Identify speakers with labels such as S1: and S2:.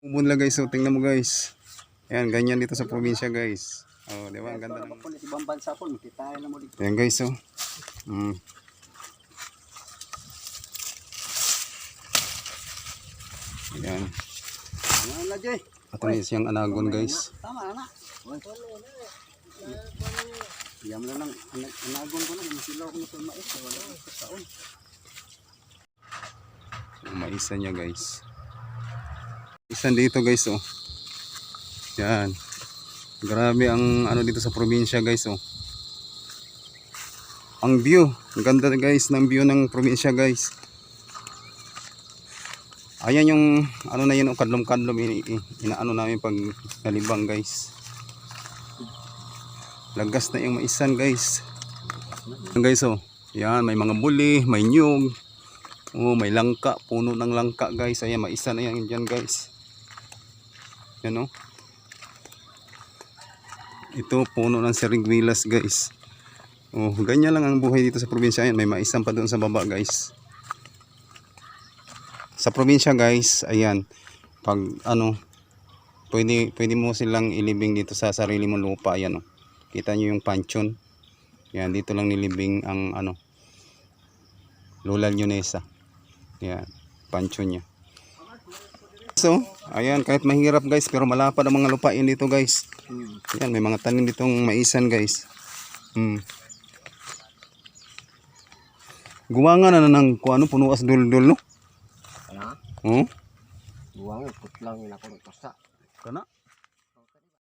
S1: Ubon lang guys, so tingnan mo guys. Ayan, ganyan dito sa probinsya guys. Oh, di ba? Ang ganda ng...
S2: Ibang bansa po, kita na mo dito.
S1: Ayan guys, oh. Mm. Ayan.
S2: Ano na, Jay?
S1: Ito na siyang anagon guys.
S2: Tama na. Iyam na lang. Anagon ko na. Masilaw ko na sa mais. Wala ko sa taon.
S1: Ang maisa niya guys. Isan dito guys, oh. Yan. Grabe ang ano dito sa probinsya guys, oh. Ang view. Ang ganda guys ng view ng probinsya guys. Ayan yung ano na yun, oh, kadlom-kadlom inaano namin pag nalibang guys. Lagas na yung maisan guys. Yan guys, oh. Yan, may mga buli, may nyug. Oh, may langka, puno ng langka guys. Ayan, maisa na yan dyan guys. Yan oh. Ito, puno ng serigwilas guys. Oh, ganyan lang ang buhay dito sa probinsya. Ayan, may maisang pa doon sa baba guys. Sa probinsya guys, ayan, pag ano, pwede, pwede mo silang ilibing dito sa sarili mong lupa. Ayan oh. Kita nyo yung pansyon. Yan, dito lang nilibing ang ano, Lola Leonesa. Yan, pancho niya. So, ayan, kahit mahirap guys, pero malapad ang mga lupain dito guys.
S2: Hmm.
S1: Yan, may mga tanim ditong maisan guys. Hmm. Guwangan na na ng kung ano, punuas dul-dul, no?
S2: Ano?
S1: Oh?
S2: Buwang, putlang ina ko ng kasa.
S1: Kana?